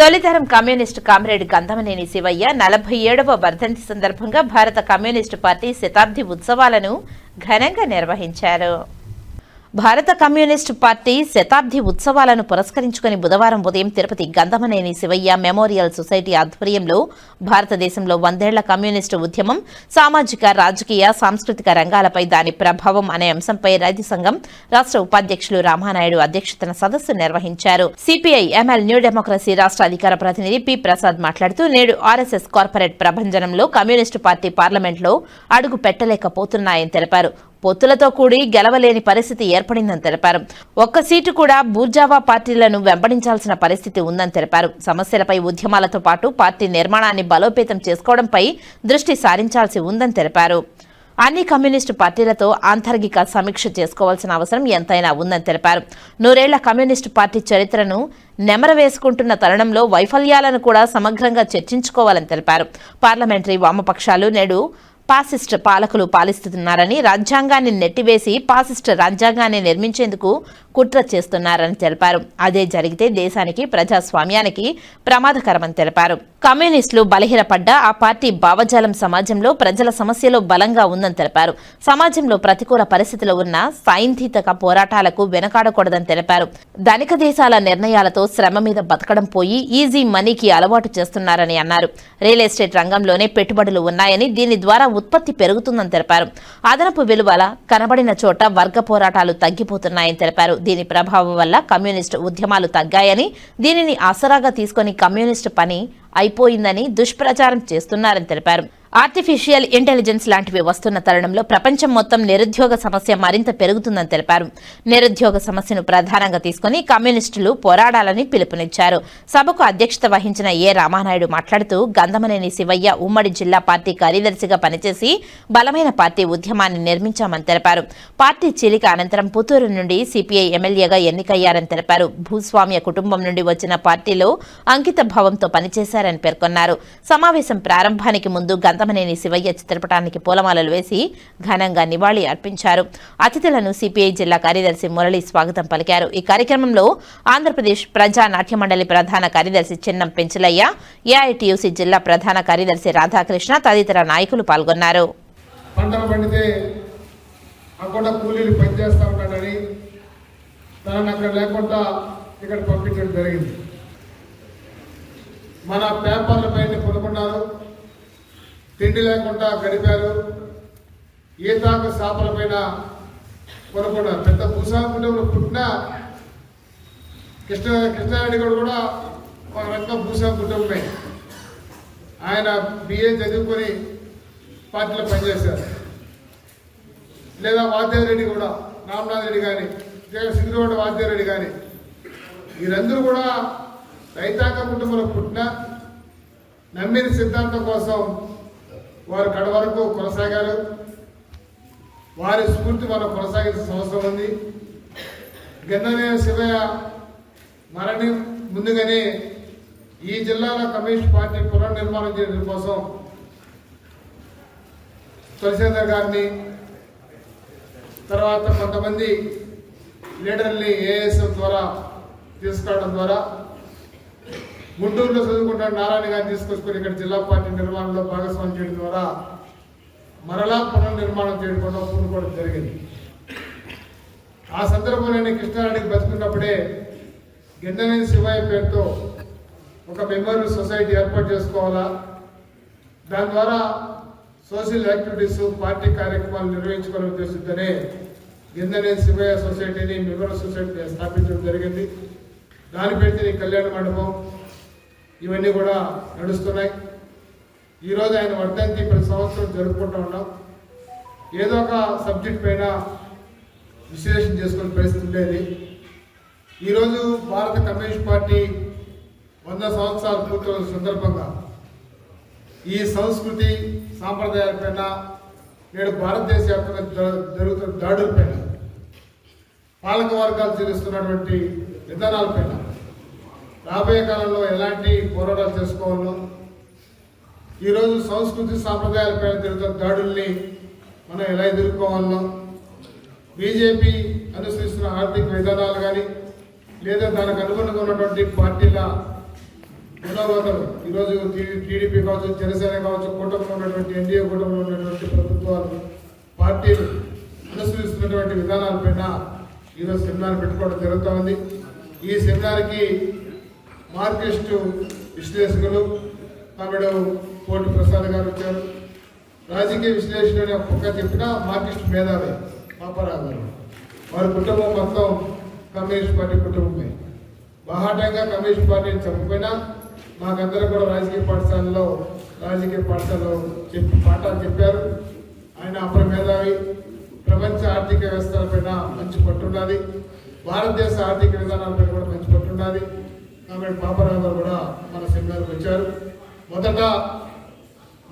తొలితరం communist comrade Gandhamaneni Shivayya నలభై ఏడవ వర్ధంతి సందర్భంగా భారత కమ్యూనిస్టు పార్టీ శతాబ్ది ఉత్సవాలను ఘనంగా నిర్వహించారు. భారత కమ్యూనిస్టు పార్టీ శతాబ్ది ఉత్సవాలను పురస్కరించుకుని బుధవారం ఉదయం తిరుపతి గంధమనేని శివయ్య మెమోరియల్ సొసైటీ ఆధ్వర్యంలో భారతదేశంలో వందేళ్ళ కమ్యూనిస్టు ఉద్యమం సామాజిక రాజకీయ సాంస్కృతిక రంగాలపై దాని ప్రభావం అనే అంశంపై రైతు సంఘం రాష్ట్ర ఉపాధ్యక్షులు రామానాయుడు అధ్యక్షతన సదస్సు నిర్వహించారు. సిపిఐ ఎంఎల్ న్యూ డెమోక్రసీ రాష్ట్ర అధికార ప్రతినిధి పి. ప్రసాద్ మాట్లాడుతూ నేడు ఆర్ఎస్ఎస్ కార్పొరేట్ ప్రభంజనంలో కమ్యూనిస్టు పార్టీ పార్లమెంట్లో అడుగు పెట్టలేకపోతున్నాయని తెలిపారు. పొత్తులతో కూడి గెలవలేని పరిస్థితి ఏర్పడిందని తెలిపారు. ఒక్క సీటు కూడా బూర్జావా పార్టీలను వెంబడించాల్సిన పరిస్థితి ఉందని తెలిపారు. సమస్యలపై ఉద్యమాలతో పాటు పార్టీ నిర్మాణాన్ని బలోపేతం చేసుకోవడంపై దృష్టి సారించాల్సి ఉందని తెలిపారు. అన్ని కమ్యూనిస్టు పార్టీలతో ఆంతర్గిక సమీక్ష చేసుకోవాల్సిన అవసరం ఎంతైనా ఉందని తెలిపారు. నూరేళ్ళ కమ్యూనిస్టు పార్టీ చరిత్రను నెమరవేసుకుంటున్న తరుణంలో వైఫల్యాలను కూడా సమగ్రంగా చర్చించుకోవాలని తెలిపారు. పార్లమెంటరీ వామపక్షాలు నేడు పాసిస్ట్ పాలకులు పాలిస్తున్నారని రాజ్యాంగాన్ని నెట్టివేసి పాసిస్ట్ రాజ్యాంగాన్ని నిర్మించేందుకు కుట్ర చేస్తున్నారని తెలిపారు. అదే జరిగితే దేశానికి ప్రజాస్వామ్యానికి ప్రమాదకరమని తెలిపారు. కమ్యూనిస్టులు బలహీనపడ్డ ఆ పార్టీ భావజాలం సమాజంలో ప్రజల సమస్యలో బలంగా ఉందని తెలిపారు. సమాజంలో ప్రతికూల పరిస్థితిలో ఉన్న సాయంతీతక పోరాటాలకు వెనకాడకూడదని తెలిపారు. ధనిక దేశాల నిర్ణయాలతో శ్రమ మీద బతకడం పోయి ఈజీ మనీకి అలవాటు చేస్తున్నారని అన్నారు. రియల్ ఎస్టేట్ రంగంలోనే పెట్టుబడులు ఉన్నాయని దీని ద్వారా ఉత్పత్తి పెరుగుతుందని తెలిపారు. అదనపు విలువల కనబడిన చోట వర్గ పోరాటాలు తగ్గిపోతున్నాయని తెలిపారు. దీని ప్రభావం వల్ల కమ్యూనిస్టు ఉద్యమాలు తగ్గాయని దీనిని ఆసరాగా తీసుకొని కమ్యూనిస్టు పని అయిపోయిందని దుష్ప్రచారం చేస్తున్నారని తెలిపారు. ఆర్టిఫిషియల్ ఇంటెలిజెన్స్ లాంటివి వస్తున్న తరుణంలో ప్రపంచం మొత్తం నిరుద్యోగ సమస్య మరింత పెరుగుతుందని తెలిపారు. నిరుద్యోగ సమస్యను ప్రధానంగా తీసుకుని కమ్యూనిస్టులు పోరాడాలని పిలుపునిచ్చారు. సభకు అధ్యక్షత వహించిన ఏ రామానాయుడు మాట్లాడుతూ గంధమనేని శివయ్య ఉమ్మడి జిల్లా పార్టీ కార్యదర్శిగా పనిచేసి బలమైన పార్టీ ఉద్యమాన్ని నిర్మించామని తెలిపారు. పార్టీ చీలిక అనంతరం పుత్తూరు నుండి సిపిఐ ఎమ్మెల్యేగా ఎన్నికయ్యారని తెలిపారు. భూస్వామ్య కుటుంబం నుండి వచ్చిన పార్టీలో అంకిత భావంతో పనిచేశారని పేర్కొన్నారు. సమావేశం ప్రారంభానికి ముందు గంధ గంధమనేని శివయ్య చిత్రపటానికి పూలమాలలు వేసి ఘనంగా నివాళి అర్పించారు. అతిథులను సిపిఐ జిల్లా కార్యదర్శి మురళి స్వాగతం పలికారు. ఈ కార్యక్రమంలో ఆంధ్రప్రదేశ్ ప్రజా నాట్య మండలి ప్రధాన కార్యదర్శి చిన్నం పెంచలయ్య ఏఐటియుసి జిల్లా ప్రధాన కార్యదర్శి రాధాకృష్ణ తదితర నాయకులు పాల్గొన్నారు. పంటలు పండితే అక్కడ కూలీలు పనిచేస్తూ ఉంటాడని అక్కడ లేకుండా ఇక్కడ పంపించడం జరిగింది. మన పేపర్ల పైన తిండి లేకుండా గడిపారు. ఈతాకు శాపల పైన కొనుక్కున్నారు పెద్ద భూసాకుంటంలో పుట్టిన కృష్ణ కృష్ణారెడ్డి గారు కూడా ఒక రకంగా భూస్వామి కుటుంబమే ఆయన బిఏ చదువుకొని పార్టీలో పనిచేశారు. లేదా వాద్యారెడ్డి కూడా రామనాథ్ రెడ్డి కానీ సింగరగౌడ వాద్యారెడ్డి కానీ వీరందరూ కూడా రైతాంగ కుటుంబంలో పుట్టిన నమ్మిన సిద్ధాంతం కోసం వారు కడ వరకు కొనసాగారు. వారి స్ఫూర్తి మనం కొనసాగించిన అవసరం ఉంది. గన్ననే శివయ్య మరణి ముందుగానే ఈ జిల్లాలో కమ్యూనిస్ట్ పార్టీ పునర్నిర్మాణం చేయడం కోసం తులసేందర్ గారిని తర్వాత కొంతమంది లీడర్ని ఏఎస్ఎం ద్వారా తీసుకురావడం ద్వారా గుంటూరులో చదువుకుంటున్న నారాయణ గారిని తీసుకొచ్చుకొని ఇక్కడ జిల్లా పార్టీ నిర్మాణంలో భాగస్వామ్యం చేయడం ద్వారా మరలా పునర్నిర్మాణం చేయడం కోసం పూనుకోవడం జరిగింది. ఆ సందర్భంలో నేను కృష్ణారెడ్డికి బతుకున్నప్పుడే గిండనేని శివయ్య పేరుతో ఒక మెమోరియల్ సొసైటీ ఏర్పాటు చేసుకోవాలా? దాని ద్వారా సోషల్ యాక్టివిటీస్ పార్టీ కార్యక్రమాలు నిర్వహించుకోవాలని ఉద్దేశంతోనే గిందనేని శివయ్య సొసైటీని మెమోరియల్ సొసైటీ స్థాపించడం జరిగింది. దాని పెడితే కళ్యాణ మండపం ఇవన్నీ కూడా నడుస్తున్నాయి. ఈరోజు ఆయన వర్ధంతి ప్రతి సంవత్సరం జరుపుకుంటూ ఉన్నాం. ఏదో ఒక సబ్జెక్ట్ పైన విశ్లేషణ చేసుకునే పరిస్థితి ఉండేది. ఈరోజు భారత కమ్యూనిస్ట్ పార్టీ వంద సంవత్సరాలు పూర్తయిన సందర్భంగా ఈ సంస్కృతి సాంప్రదాయాలపైన నేడు భారతదేశ వ్యాప్తంగా జరుగుతున్న దాడులపైన పాలక వర్గాలు చేస్తున్నటువంటి విధానాలపైన రాబోయే కాలంలో ఎలాంటి పోరాటాలు చేసుకోవాలో ఈరోజు సంస్కృతి సాంప్రదాయాలపైన తిరుగుతున్న దాడుల్ని మనం ఎలా ఎదుర్కోవాలో బీజేపీ అనుసరిస్తున్న ఆర్థిక విధానాలు కానీ లేదా దానికి అనుగుణంగా ఉన్నటువంటి పార్టీల మూలవతలు ఈరోజు టీడీపీ కావచ్చు జనసేన కావచ్చు కూటమిలో ఉన్నటువంటి ఎన్డీఏ కూటమిలో ఉన్నటువంటి ప్రభుత్వాలు పార్టీలు అనుసరిస్తున్నటువంటి విధానాలపైన ఈరోజు సెమినార్ పెట్టుకోవడం జరుగుతూ ఉంది ఈ సెమినార్కి మార్కెస్ట్ విశ్లేషకులు తమిడు కోటి ప్రసాద్ గారు వచ్చారు. రాజకీయ విశ్లేషణ అనే ఒక్క చెప్పిన మార్కెస్ట్ మేధావి పాపారావు వారి కుటుంబం మొత్తం కమ్యూనిస్ట్ పార్టీ కుటుంబమే. బాహాటంగా కమ్యూనిస్ట్ పార్టీని చెప్పకపోయినా మాకందరూ కూడా రాజకీయ పాఠశాలలో రాజకీయ పాఠశాలలో చెప్పి పాఠాలు చెప్పారు. ఆయన అపర మేధావి ప్రపంచ ఆర్థిక వ్యవస్థలపైన మంచి పట్టున్నది భారతదేశ ఆర్థిక విధానాలపై కూడా మంచి పట్టున్నది కాబట్టి పాపారావు గారు కూడా మన సెమినార్కి వచ్చారు. మొదట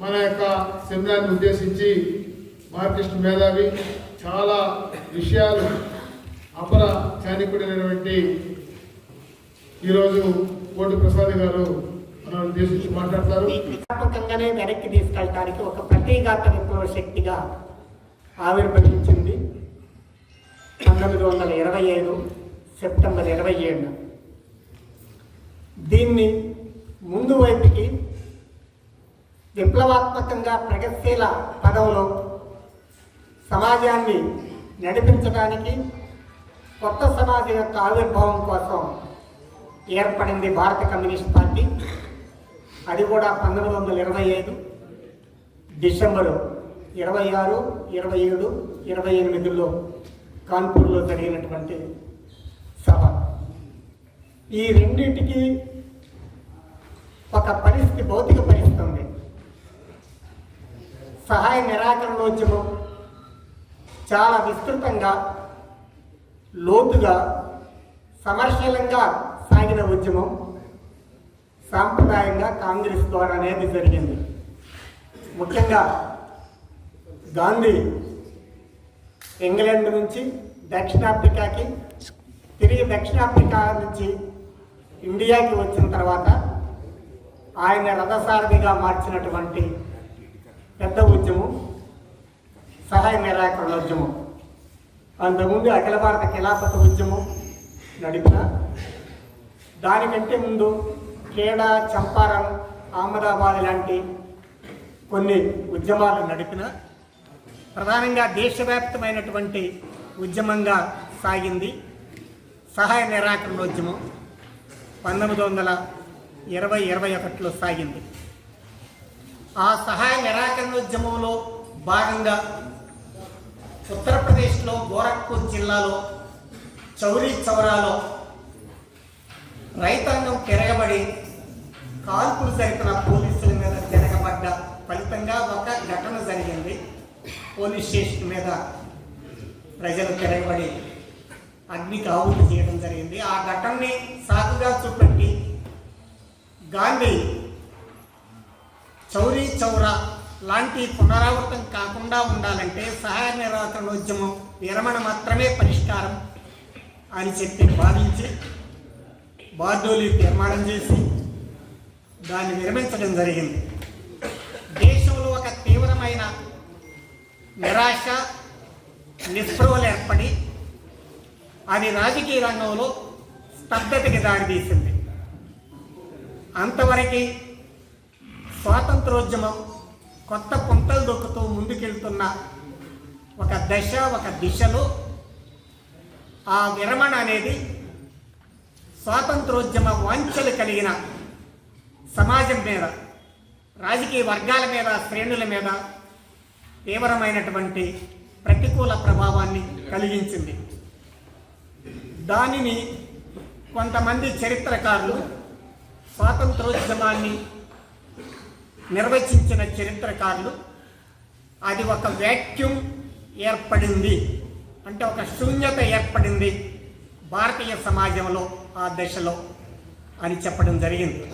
మన యొక్క సెమినార్ని ఉద్దేశించి మార్కిస్ట్ మేధావి చాలా విషయాలు అపర చాణికుడైనటువంటి ఈరోజు కోటి ప్రసాద్ గారు మన ఉద్దేశించి మాట్లాడతారు. వ్యాపకంగానే వెనక్కి తీసుకెళ్ళడానికి ఒక ప్రతీకాత్మ శక్తిగా ఆవిర్భవించింది పంతొమ్మిది వందల ఇరవై ఐదు సెప్టెంబర్ ఇరవై ఏడు దీన్ని ముందు వైపుకి విప్లవాత్మకంగా ప్రగతిశీల పదవులో సమాజాన్ని నడిపించడానికి కొత్త సమాజం యొక్క ఆవిర్భావం కోసం ఏర్పడింది భారత కమ్యూనిస్ట్ పార్టీ. అది కూడా పంతొమ్మిది వందల ఇరవై ఐదు డిసెంబరు ఇరవై ఆరు ఇరవై ఏడు ఇరవై ఎనిమిదిలో కాన్పూర్లో జరిగినటువంటి సభ. ఈ రెండింటికి ఒక పరిస్థితి భౌతిక పరిస్థితి ఉంది. సహాయ నిరాకరణోద్యమం చాలా విస్తృతంగా లోతుగా సమర్శలంగా సాగిన ఉద్యమం సాంప్రదాయంగా కాంగ్రెస్ ద్వారా అనేది జరిగింది. ముఖ్యంగా గాంధీ ఇంగ్లాండ్ నుంచి దక్షిణాఫ్రికాకి తిరిగి దక్షిణాఫ్రికా నుంచి ఇండియాకి వచ్చిన తర్వాత ఆయన రథసారథిగా మార్చినటువంటి పెద్ద ఉద్యమం సహాయ నిరాకరణ ఉద్యమం. అంతకుముందు అఖిల భారత ఖిలాఫత ఉద్యమం నడిపిన. దానికంటే ముందు కేడా చంపారం అహ్మదాబాద్ లాంటి కొన్ని ఉద్యమాలు నడిపిన. ప్రధానంగా దేశవ్యాప్తమైనటువంటి ఉద్యమంగా సాగింది సహాయ నిరాకరణ ఉద్యమం. పంతొమ్మిది వందల ఇరవై ఇరవై ఒకటిలో సాగింది. ఆ సహాయ నిరాకరణోద్యమంలో భాగంగా ఉత్తరప్రదేశ్లో గోరఖ్పూర్ జిల్లాలో చౌరీ చౌరాలో రైతాంగం తిరగబడి కాల్పులు జరిపిన పోలీసుల మీద తిరగబడ్డ ఫలితంగా ఒక ఘటన జరిగింది. పోలీస్ స్టేషన్ మీద ప్రజలు తిరగబడి అగ్నికి ఆహుతి చేయడం జరిగింది. ఆ ఘటనని సాకుగా చూపెట్టి గాంధీ చౌరీ చౌరా లాంటి పునరావృతం కాకుండా ఉండాలంటే సహాయ నిరాకరణ ఉద్యమం విరమణ మాత్రమే పరిష్కారం అని చెప్పి భావించి బార్డోలి నిర్మాణం చేసి దాన్ని విరమించడం జరిగింది. దేశంలో ఒక తీవ్రమైన నిరాశ నిస్పృహలు ఏర్పడి అది రాజకీయ రంగంలో స్తబ్దతకి దారితీసింది అంతవరకు స్వాతంత్రోద్యమం కొత్త పుంతలు దొక్కుతూ ముందుకెళ్తున్న ఒక దశ ఒక దిశలో ఆ విరమణ అనేది స్వాతంత్రోద్యమ వాంఛలు కలిగిన సమాజం మీద రాజకీయ వర్గాల మీద శ్రేణుల మీద తీవ్రమైనటువంటి ప్రతికూల ప్రభావాన్ని కలిగించింది. దానిని కొంతమంది చరిత్రకారులు స్వాతంత్రోద్యమాన్ని నిర్వచించిన చరిత్రకారులు. అది ఒక వ్యాక్యూమ్ ఏర్పడింది. అంటే ఒక శూన్యత ఏర్పడింది భారతీయ సమాజంలో ఆ దశలో అని చెప్పడం జరిగింది.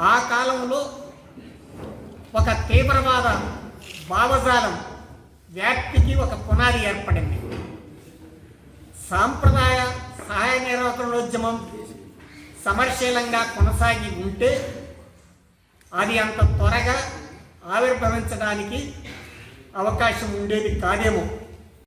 ఆ కాలంలో ఒక తీవ్రవాద భావజాలం వ్యాప్తికి ఒక పునాది ఏర్పడింది. సాంప్రదాయ సహాయ నిరాకరణోద్యమం సమర్శీలంగా కొనసాగి ఉంటే అది అంత త్వరగా ఆవిర్భవించడానికి అవకాశం ఉండేది కాదేమో.